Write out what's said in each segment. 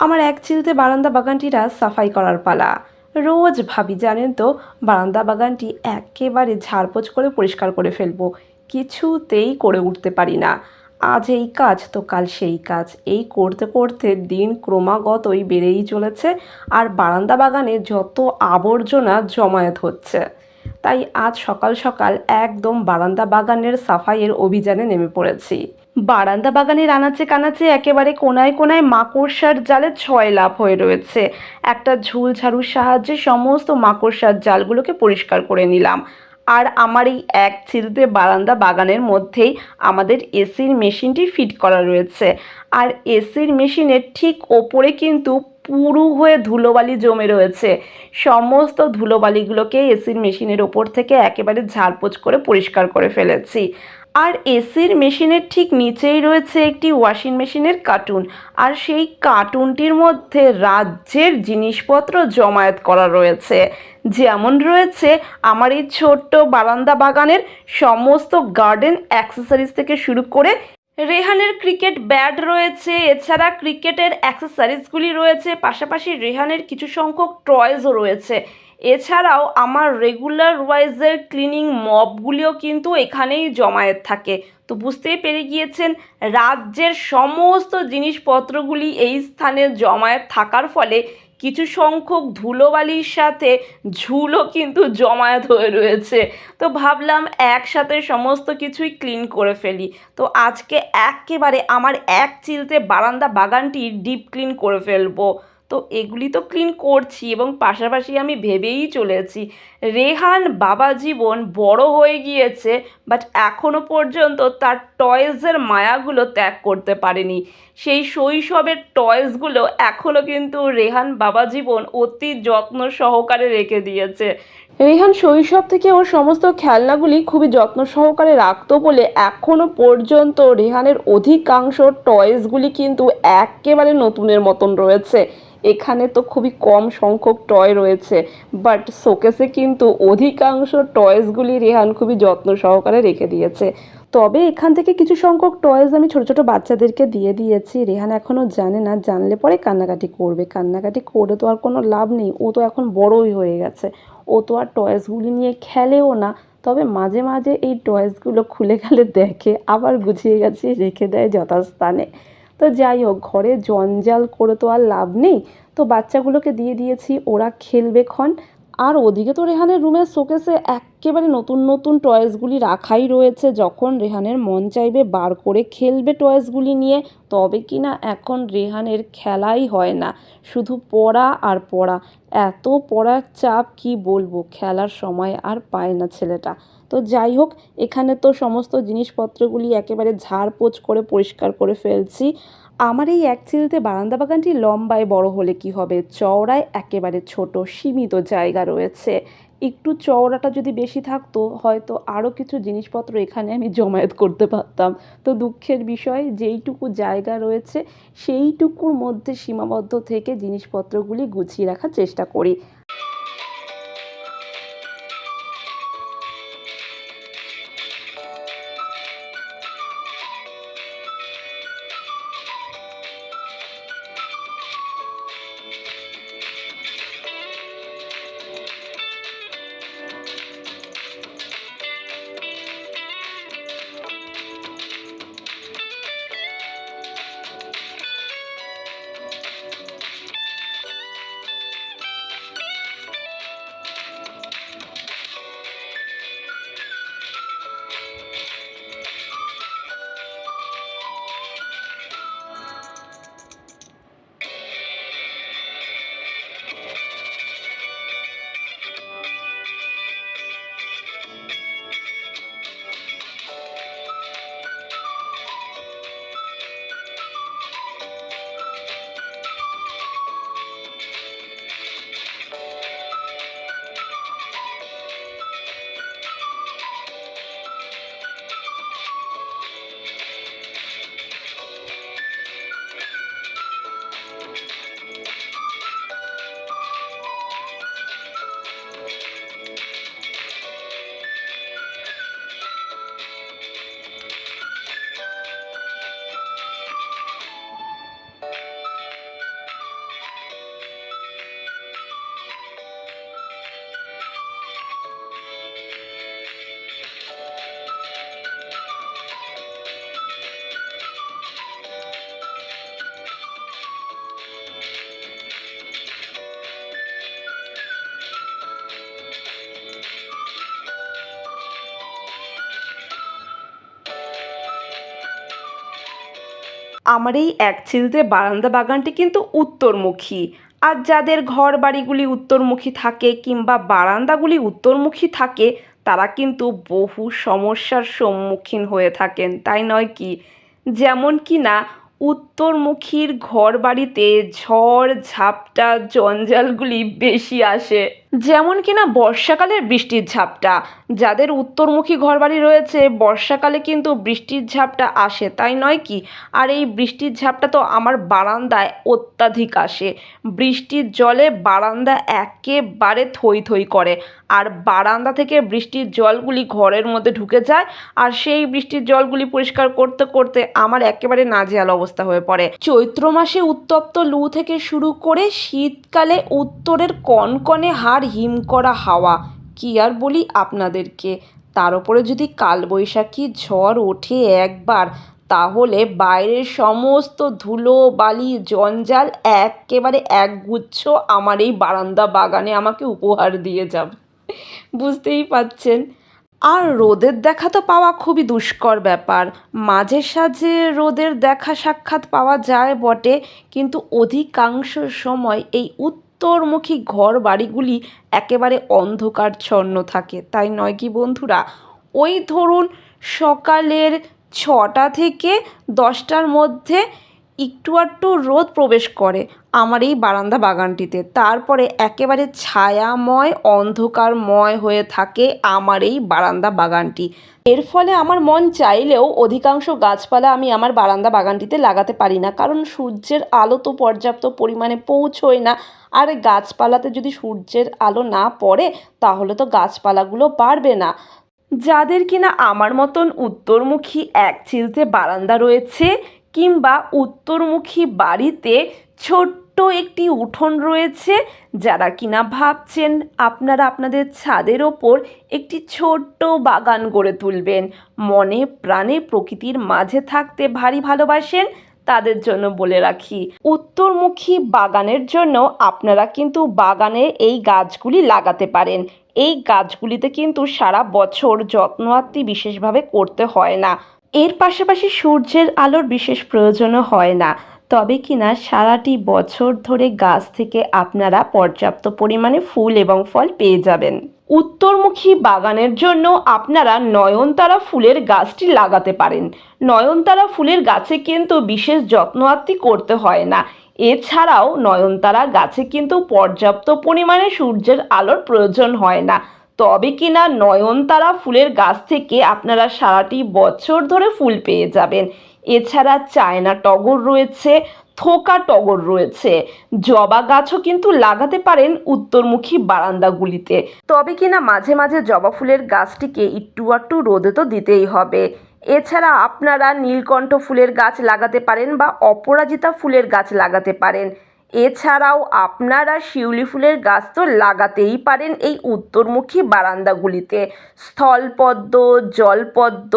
আমার এক চিলতে বারান্দা বাগানটিরা সাফাই করার পালা। রোজ ভাবি, জানেন তো, বারান্দা বাগানটি একেবারে ঝাড়পোছ করে পরিষ্কার করে ফেলব। কিছুতেই করে উঠতে পারি না। আজ এই কাজ তো কাল সেই কাজ। এই করতে করতে দিন ক্রমাগতই বেড়েই চলেছে আর বারান্দা বাগানে যত আবর্জনা জমায়েত হচ্ছে। তাই আজ সকাল সকাল একদম বারান্দা বাগানের সাফাইয়ের অভিযানে নেমে পড়েছি। বারান্দা বাগানের আনাচে কানাচে একেবারে কোনায় কোনায় মাকড়সার জালে ছয় লাভ হয়ে রয়েছে। একটা ঝুল ঝাড়ুর সাহায্যে সমস্ত মাকড়সার জালগুলোকে পরিষ্কার করে নিলাম। আর আমার এই এক চিলতে বারান্দা বাগানের মধ্যেই আমাদের এসির মেশিনটি ফিট করা রয়েছে। আর এসির মেশিনের ঠিক ওপরে কিন্তু পুরু হয়ে ধুলোবালি জমে রয়েছে। সমস্ত ধুলোবালিগুলোকে এসির মেশিনের ওপর থেকে একেবারে ঝাড়পোছ করে পরিষ্কার করে ফেলেছি। আর এসির মেশিনের ঠিক নিচেই রয়েছে একটি ওয়াশিং মেশিনের কার্টুন। আর সেই কার্টুনটির মধ্যে রাজ্যের জিনিসপত্র জমায়েত করা রয়েছে। যেমন রয়েছে আমার এই ছোট্ট বারান্দা বাগানের সমস্ত গার্ডেন অ্যাক্সেসরিজ থেকে শুরু করে রেহানের ক্রিকেট ব্যাট রয়েছে, এছাড়া ক্রিকেটের অ্যাক্সেসারিজগুলি রয়েছে, পাশাপাশি রেহানের কিছু সংখ্যক টয়েসও রয়েছে। এছাড়াও আমার রেগুলার ওয়াইজের ক্লিনিং মপগুলিও কিন্তু এখানেই জমায়েত থাকে। তো বুঝতেই পেরে গিয়েছেন, রাজ্যের সমস্ত জিনিসপত্রগুলি এই স্থানে জমায়েত থাকার ফলে কিছু সংখ্যক ধুলোবালির সাথে ঝুলও কিন্তু জমায়েত হয়ে রয়েছে। তো ভাবলাম একসাথে সমস্ত কিছুই ক্লিন করে ফেলি। তো আজকে একেবারে আমার এক চিলতে বারান্দা বাগানটি ডিপ ক্লিন করে ফেলব। তো এগুলি তো ক্লিন করছি এবং পাশাপাশি আমি ভেবেই চলেছি। রেহান বাবা জীবন বড় হয়ে গিয়েছে বাট এখনও পর্যন্ত তার টয়েসের মায়াগুলো ত্যাগ করতে পারেনি। সেই শৈশবের টয়েসগুলো এখনও কিন্তু রেহান বাবা জীবন অতি যত্ন সহকারে রেখে দিয়েছে। রেহান শৈশব থেকে ওর সমস্ত খেলনাগুলি খুবই যত্ন সহকারে রাখতো বলে এখনও পর্যন্ত রেহানের অধিকাংশ টয়েসগুলি কিন্তু একেবারে নতুনের মতন রয়েছে। এখানে তো খুবই কম সংখ্যক টয় রয়েছে বাট শোকেসে কিন্তু অধিকাংশ টয়েসগুলি রেহান খুবই যত্ন সহকারে রেখে দিয়েছে। তবে এখান থেকে কিছু সংখ্যক টয়েস আমি ছোট ছোট বাচ্চাদেরকে দিয়ে দিয়েছি, রেহান এখনও জানে না, জানলে পরে কান্নাকাটি করবে। কান্নাকাটি করে তো আর কোনো লাভ নেই, ও তো এখন বড়ই হয়ে গেছে। ও তো আর টয়েসগুলি নিয়ে খেলেও না, তবে মাঝে মাঝে এই টয়েসগুলো খুলে গেলে দেখে, আবার গুছিয়ে গাছিয়ে রেখে দেয় যথাস্থানে। তো যাই হোক, ঘরে জঞ্জাল করে তো আর লাভ নেই। তো বাচ্চাগুলোকে দিয়ে দিয়েছি, ওরা খেলবে ক্ষণ। আর ওদিকে তো রেহানের রুমের শোকেসে একেবারে নতুন নতুন টয়েসগুলি রাখাই রয়েছে। যখন রেহানের মন চাইবে বার করে খেলবে টয়েসগুলি নিয়ে, তবে কি না এখন রেহানের খেলাই হয় না। শুধু পড়া আর পড়া। এত পড়ার চাপ, কি বলব? খেলার সময় আর পায় না ছেলেটা। তো যাই হোক, এখানে তো সমস্ত জিনিসপত্রগুলি একেবারে ঝাড়পোছ করে পরিষ্কার করে ফেলছি। আমার এই এক চিলতে বারান্দা বাগানটি লম্বায় বড় হলে কি হবে? চওড়ায় একেবারে ছোট, সীমিত জায়গা রয়েছে। একটু চওড়াটা যদি বেশি থাকতো, হয়তো আরও কিছু জিনিসপত্র এখানে আমি জমায়েত করতে পারতাম। তো দুঃখের বিষয়, যেইটুকু জায়গা রয়েছে, সেইটুকুর মধ্যে সীমাবদ্ধ থেকে জিনিসপত্রগুলি গুছিয়ে রাখার চেষ্টা করি। আমার এই এক চিলতে বারান্দা বাগানটি কিন্তু উত্তরমুখী। আর যাদের ঘর বাড়িগুলি উত্তরমুখী থাকে কিংবা বারান্দাগুলি উত্তরমুখী থাকে, তারা কিন্তু বহু সমস্যার সম্মুখীন হয়ে থাকেন, তাই নয় কি? যেমন কি না, উত্তরমুখীর ঘর বাড়িতে ঝড়, ঝাপটা, জঞ্জালগুলি বেশি আসে। যেমন কিনা বর্ষাকালের বৃষ্টির ঝাপটা। যাদের উত্তরমুখী ঘরবাড়ি রয়েছে, বর্ষাকালে কিন্তু বৃষ্টির ঝাপটা আসে, তাই নয় কি? আর এই বৃষ্টির ঝাপটা তো আমার বারান্দায় অত্যাধিক আসে। বৃষ্টির জলে বারান্দা একেবারে থই থই করে। আর বারান্দা থেকে বৃষ্টির জলগুলি ঘরের মধ্যে ঢুকে যায়, আর সেই বৃষ্টির জলগুলি পরিষ্কার করতে করতে আমার একেবারে নাজেহাল অবস্থা হয়ে পড়ে। চৈত্র মাসে উত্তপ্ত লু থেকে শুরু করে শীতকালে উত্তরের কনকনে হাড় হিম করা হাওয়া, কি আর বলি আপনাদেরকে? তার উপরে যদি কালবৈশাখী ঝড় ওঠে একবার, তাহলে বাইরের সমস্ত ধুলো, বালি, জঞ্জাল একেবারে একগুচ্ছ আমার এই বারান্দা বাগানে আমাকে উপহার দিয়ে যাবে। বুঝতেই পাচ্ছেন? আর রোদের দেখা তো পাওয়া খুবই দুষ্কর ব্যাপার। মাঝে সাঝে রোদের দেখা সাক্ষাৎ পাওয়া যায় বটে, কিন্তু অধিকাংশ সময় এই উত্তরমুখী ঘর বাড়িগুলি একেবারে অন্ধকারচ্ছন্ন থাকে। তাই নয় কি বন্ধুরা? ওই ধরুন সকালের ছটা থেকে দশটার মধ্যে একটু আধটু রোদ প্রবেশ করে আমার এই বারান্দা বাগানটিতে। তারপরে একেবারে ছায়াময়, অন্ধকারময় হয়ে থাকে আমার এই বারান্দা বাগানটি। এর ফলে আমার মন চাইলেও অধিকাংশ গাছপালা আমি আমার বারান্দা বাগানটিতে লাগাতে পারি না। কারণ সূর্যের আলো তো পর্যাপ্ত পরিমাণে পৌঁছয় না। আর গাছপালাতে যদি সূর্যের আলো না পড়ে, তাহলে তো গাছপালাগুলো বাড়বে না। যাদের কিনা আমার মতন উত্তরমুখী এক চিলতে বারান্দা রয়েছে কিংবা উত্তরমুখী বাড়িতে ছোট্ট একটি উঠোন রয়েছে, যারা কিনা ভাবছেন আপনারা আপনাদের ছাদের ওপর একটি ছোট্ট বাগান গড়ে তুলবেন। মনে প্রাণে প্রকৃতির মাঝে থাকতে ভারী ভালোবাসেন, তাদের জন্য বলে রাখি। উত্তরমুখী বাগানের জন্য আপনারা কিন্তু বাগানে এই গাছগুলি লাগাতে পারেন। এই গাছগুলিতে কিন্তু সারা বছর যত্নআত্তি বিশেষভাবে করতে হয় না। এর পাশাপাশি সূর্যের আলোর বিশেষ প্রয়োজনও হয় না। তবে কিনা সারাটি বছর ধরে গাছ থেকে আপনারা পর্যাপ্ত পরিমাণে ফুল এবং ফল পেয়ে যাবেন। উত্তরমুখী বাগানের জন্য আপনারা নয়নতারা ফুলের গাছটি লাগাতে পারেন। নয়নতারা ফুলের গাছে কিন্তু বিশেষ যত্ন যত্নআত্তি করতে হয় না। এছাড়াও নয়নতারা গাছে কিন্তু পর্যাপ্ত পরিমাণে সূর্যের আলোর প্রয়োজন হয় না। তবে কিনা নয়নতারা ফুলের গাছ থেকে আপনারা সারাটি বছর ধরে ফুল পেয়ে যাবেন। এছাড়া চায়না টগর রয়েছে, থোকা টগর রয়েছে। জবা গাছও কিন্তু লাগাতে পারেন উত্তরমুখী বারান্দাগুলিতে। তবে কিনা মাঝে মাঝে জবা ফুলের গাছটিকে একটু আটটু রোদে তো দিতেই হবে। এছাড়া আপনারা নীলকণ্ঠ ফুলের গাছ লাগাতে পারেন বা অপরাজিতা ফুলের গাছ লাগাতে পারেন। এছাড়াও আপনারা শিউলি ফুলের গাছ তো লাগাতেই পারেন এই উত্তরমুখী বারান্দাগুলিতে। স্থলপদ্ম, জলপদ্ম,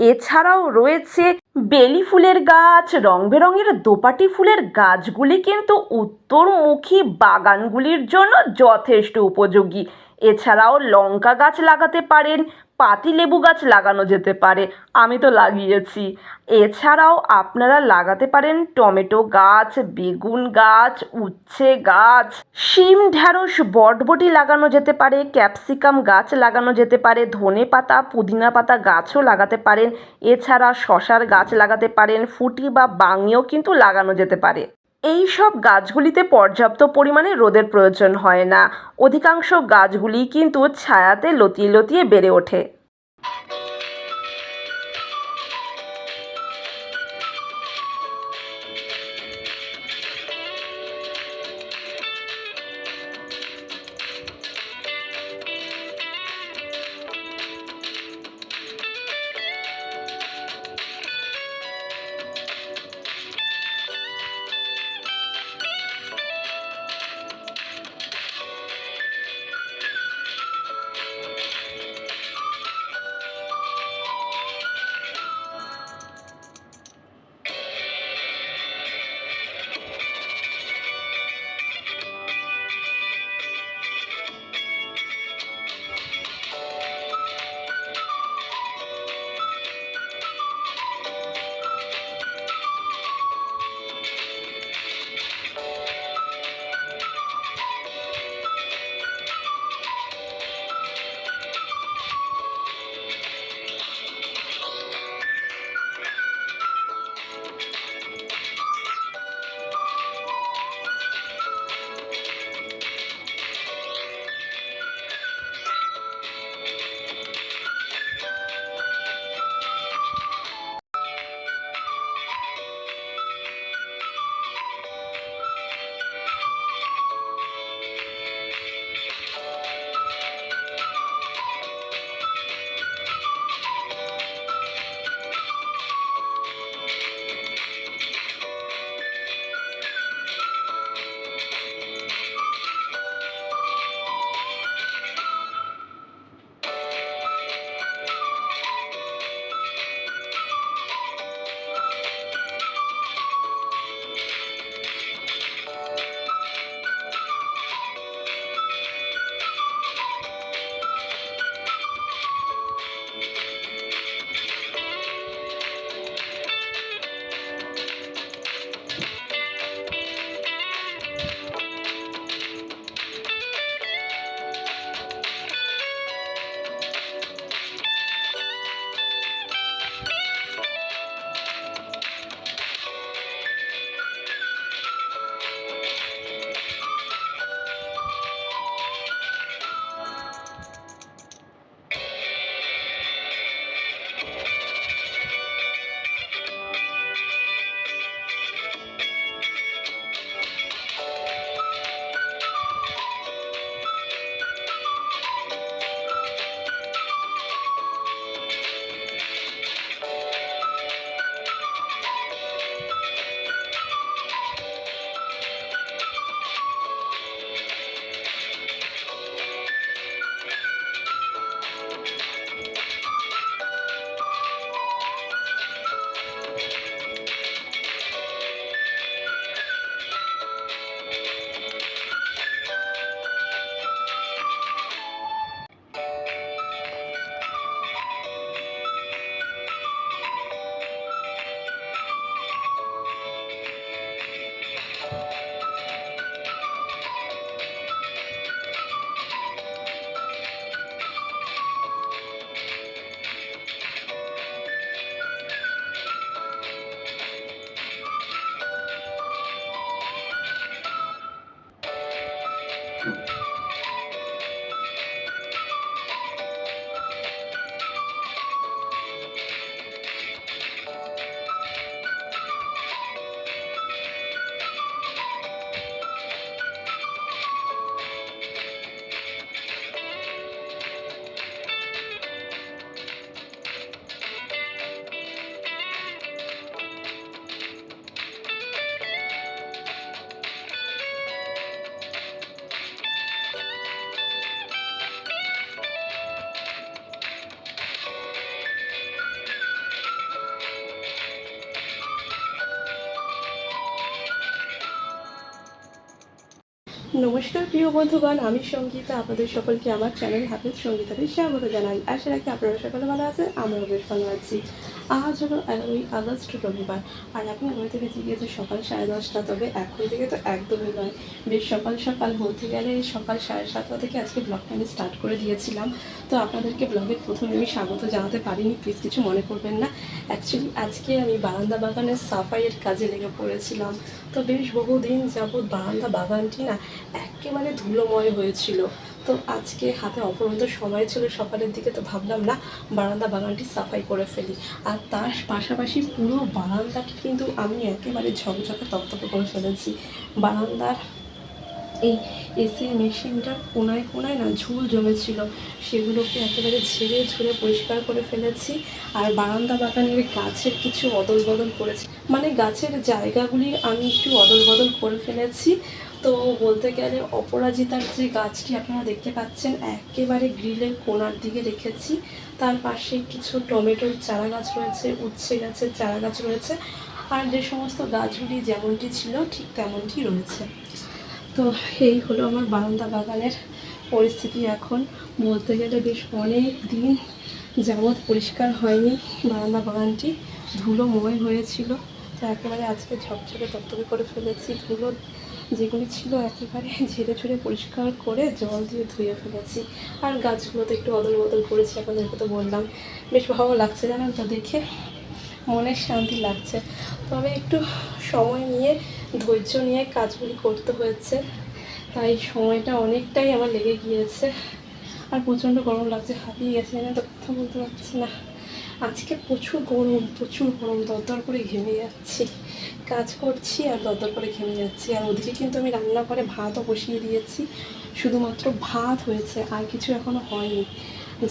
এছাড়াও রয়েছে বেলি ফুলের গাছ রং বেরঙের দোপাটি ফুলের গাছগুলি কিন্তু উত্তরমুখী বাগানগুলির জন্য যথেষ্ট উপযোগী। এছাড়াও লঙ্কা গাছ লাগাতে পারেন পাতিলেবু গাছ লাগানো যেতে পারে, আমি তো লাগিয়েছি। এছাড়াও আপনারা লাগাতে পারেন টমেটো গাছ, বেগুন গাছ, উচ্ছে গাছ, শিম, ঢ্যাঁড়স, বটবটি লাগানো যেতে পারে, ক্যাপসিকাম গাছ লাগানো যেতে পারে, ধনে পাতা, পুদিনা পাতা গাছও লাগাতে পারেন। এছাড়া শশার গাছ লাগাতে পারেন, ফুটি বা বাঙিও কিন্তু লাগানো যেতে পারে। এই সব গাছগুলিতে পর্যাপ্ত পরিমাণে রোদের প্রয়োজন হয় না। অধিকাংশ গাছগুলি কিন্তু ছায়াতে লতিয়ে লতিয়ে বেড়ে ওঠে। নমস্কার, প্রিয় বন্ধুগণ। আমি সঙ্গীতা, আপনাদের সকলকে আমার চ্যানেল হাফিজ সঙ্গীতাতে স্বাগত জানাই। আশা রাখি আপনারা সকলে ভালো আছেন আমরাও বেশ ভালো আছি। আজ হলো এগারোই আগস্ট রবিবার আর এখন ঘুরে থেকে গিয়েছে সকাল সাড়ে দশটা, তবে এখন থেকে তো একদমই নয়। বেশ সকাল সকাল বলতে গেলে সকাল সাড়ে সাতটা থেকে আজকে ব্লগটা আমি স্টার্ট করে দিয়েছিলাম। তো আপনাদেরকে ব্লগের প্রথমে আমি স্বাগত জানাতে পারিনি প্লিজ কিছু মনে করবেন না। অ্যাকচুয়ালি আজকে আমি বারান্দা বাগানের সাফাইয়ের কাজে লেগে পড়েছিলাম। তো বেশ বহুদিন যাবৎ বারান্দা বাগানটি না একেবারে ধুলোময় হয়েছিল। তো আজকে হাতে অপরন্ত সময় ছিল, সকালের দিকে তো ভাবলাম, না, বারান্দা বাগানটি সাফাই করে ফেলি। আর তার পাশাপাশি পুরো বারান্দাটি কিন্তু আমি একেবারে ঝকঝকে তক্তকে করে ফেলেছি। বারান্দার এই এসি মেশিনটার কোনায় কোনায় না ঝুল জমেছিল, সেগুলোকে একেবারে ঝেড়ে ঝুড়ে পরিষ্কার করে ফেলেছি আর বারান্দা বাগানের গাছের কিছু অদল বদল করেছি। মানে গাছের জায়গাগুলি আমি একটু অদল বদল করে ফেলেছি। তো বলতে গেলে অপরাজিতার যে গাছটি আপনারা দেখতে পাচ্ছেন, একেবারে গ্রিলের কোনার দিকে রেখেছি। তার পাশে কিছু টমেটোর চারা গাছ রয়েছে, উচ্ছে গাছের চারা গাছ রয়েছে। আর যে সমস্ত গাছগুলি যেমনটি ছিল, ঠিক তেমনটি রয়েছে। তো এই হলো আমার বারান্দা বাগানের পরিস্থিতি এখন। বলতে গেলে বেশ অনেক দিন যাবৎ পরিষ্কার হয়নি বারান্দা বাগানটি। ধুলোময় হয়েছিল। তো একেবারে আজকে ঝকঝকে তক্তকে করে ফেলেছি, ধুলো যেগুলি ছিল একেবারে ঝেড়ে ঝুড়ে পরিষ্কার করে জল দিয়ে ধুয়ে ফেলেছি। আর গাছগুলো তো একটু অদল বদল করেছি আপনাদেরকে তো বললাম। বেশ ভালো লাগছে জানেন তো দেখে? মনের শান্তি লাগছে। তবে একটু সময় নিয়ে, ধৈর্য নিয়ে কাজগুলি করতে হয়েছে। তাই সময়টা অনেকটাই আমার লেগে গিয়েছে। আর প্রচণ্ড গরম লাগছে, হাঁপিয়ে গেছে জানেন তো, কথা বলতে পারছি না। আজকে প্রচুর গরম প্রচুর গরম, দরদর করে ঘেমে যাচ্ছি। কাজ করছি আর দরদর করে ঘেমে যাচ্ছি। আর ওদিকে কিন্তু আমি রান্না করে ভাতও বসিয়ে দিয়েছি। শুধুমাত্র ভাত হয়েছে, আর কিছু এখনও হয়নি।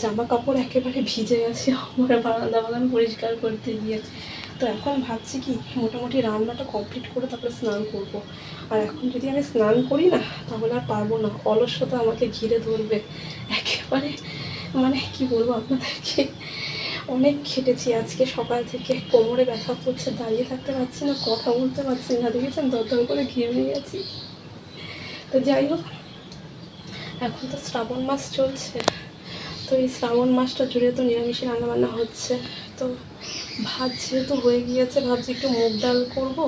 জামা কাপড় একেবারে ভিজে গেছে আমার বারান্দা বাগান পরিষ্কার করতে গিয়ে। তো এখন ভাবছি কি, মোটামুটি রান্নাটা কমপ্লিট করে তারপরে স্নান করব। আর এখন যদি আমি স্নান করি না, তাহলে আর পারব না। অলসতা আমাকে ঘিরে ধরবে। একেবারে মানে কি বলব আপনাদেরকে? অনেক খেটেছি আজকে সকাল থেকে। কোমরে ব্যথা করছে, দাঁড়িয়ে থাকতে পারছি না, কথা বলতে পারছি না। দেখেছেন? দরদর করে ঘেমে গেছি। তো যাই হোক, এখন তো শ্রাবণ মাস চলছে। তো এই শ্রাবণ মাসটা জুড়ে তো নিরামিষে রান্নাবান্না হচ্ছে। তো ভাত যেহেতু হয়ে গিয়েছে, ভাবছি একটু মুগ ডাল করব,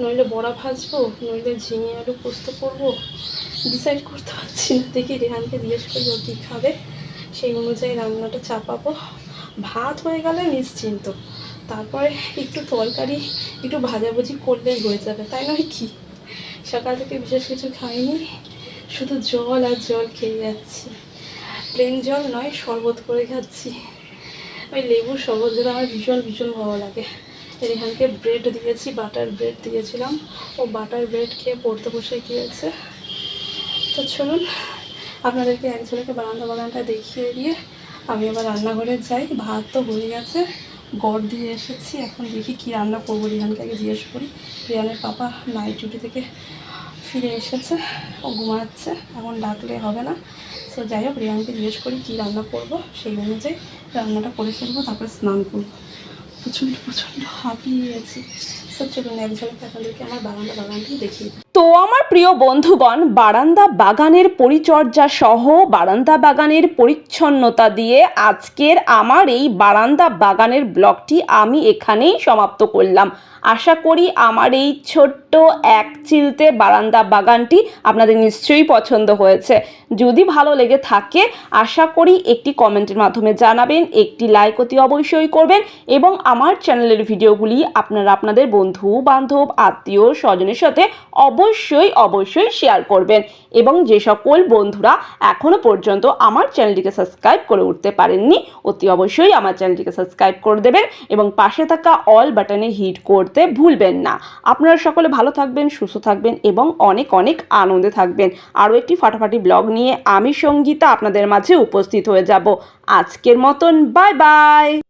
নইলে বড়া ভাজবো, নইলে ঝিঙে আলু পোস্ত করব। ডিসাইড করতে পারছি না, দেখি রেহানকে জিজ্ঞেস করব কী খাবে। সেই অনুযায়ী রান্নাটা চাপাবো। ভাত হয়ে গেলে নিশ্চিন্ত। তারপরে একটু তরকারি, একটু ভাজাভুজি করলে হয়ে যাবে, তাই নয় কি? সকাল থেকে বিশেষ কিছু খাইনি, শুধু জল আর জল খেয়ে যাচ্ছি। প্লেন জল নয়, শরবত করে খাচ্ছি। ওই লেবুর শরবত যেটা আমার ভীষণ ভীষণ ভালো লাগে। রেহানকে ব্রেড দিয়েছি, বাটার ব্রেড দিয়েছিলাম। ও বাটার ব্রেড খেয়ে পড়তে বসে গিয়েছে। তো চলুন, আপনাদেরকে এক ঝলকে বারান্দা বাগানটা দেখিয়ে দিয়ে আমি আবার রান্নাঘরে যাই, ভাত তো হয়ে গেছে। গড় দিয়ে এসেছি, এখন দেখি কি রান্না করব। রিহানকে আগে জিজ্ঞেস করি। রিহানের পাপা নাইট ডিউটি থেকে ফিরে এসেছে, ও ঘুমাচ্ছে, এখন ডাকলে হবে না। সো যাই হোক, রিয়ানকে জিজ্ঞেস করি কী রান্না করব, সেই অনুযায়ী রান্নাটা করে ফেলব, তারপরে স্নান করব। প্রচণ্ড প্রচণ্ড হাঁপিয়ে গেছি তো চলুন এক ঝলকে আপনাদেরকে আমার বাগানটা বাগানটি দেখিয়ে তো আমার প্রিয় বন্ধুগণ, বারান্দা বাগানের পরিচর্যা সহ বারান্দা বাগানের পরিচ্ছন্নতা দিয়ে আজকের আমার এই বারান্দা বাগানের ব্লগটি আমি এখানেই সমাপ্ত করলাম। আশা করি আমার এই ছোট্ট এক চিলতে বারান্দা বাগানটি আপনাদের নিশ্চয়ই পছন্দ হয়েছে। যদি ভালো লেগে থাকে, আশা করি একটি কমেন্টের মাধ্যমে জানাবেন, একটি লাইক অতি অবশ্যই করবেন এবং আমার চ্যানেলের ভিডিওগুলি আপনারা আপনাদের বন্ধু বান্ধব আত্মীয় স্বজনের সাথে অবশ্যই অবশ্যই শেয়ার করবেন। এবং যে সকল বন্ধুরা এখনও পর্যন্ত আমার চ্যানেলটিকে সাবস্ক্রাইব করে উঠতে পারেননি, অতি অবশ্যই আমার চ্যানেলটিকে সাবস্ক্রাইব করে দেবেন এবং পাশে থাকা অল বাটনে হিট করতে ভুলবেন না। আপনারা সকলে ভালো থাকবেন, সুস্থ থাকবেন এবং অনেক অনেক আনন্দে থাকবেন। আরও একটি ফাটাফাটি ব্লগ নিয়ে আমি সঙ্গীতা আপনাদের মাঝে উপস্থিত হয়ে যাব। আজকের মতন বাই বাই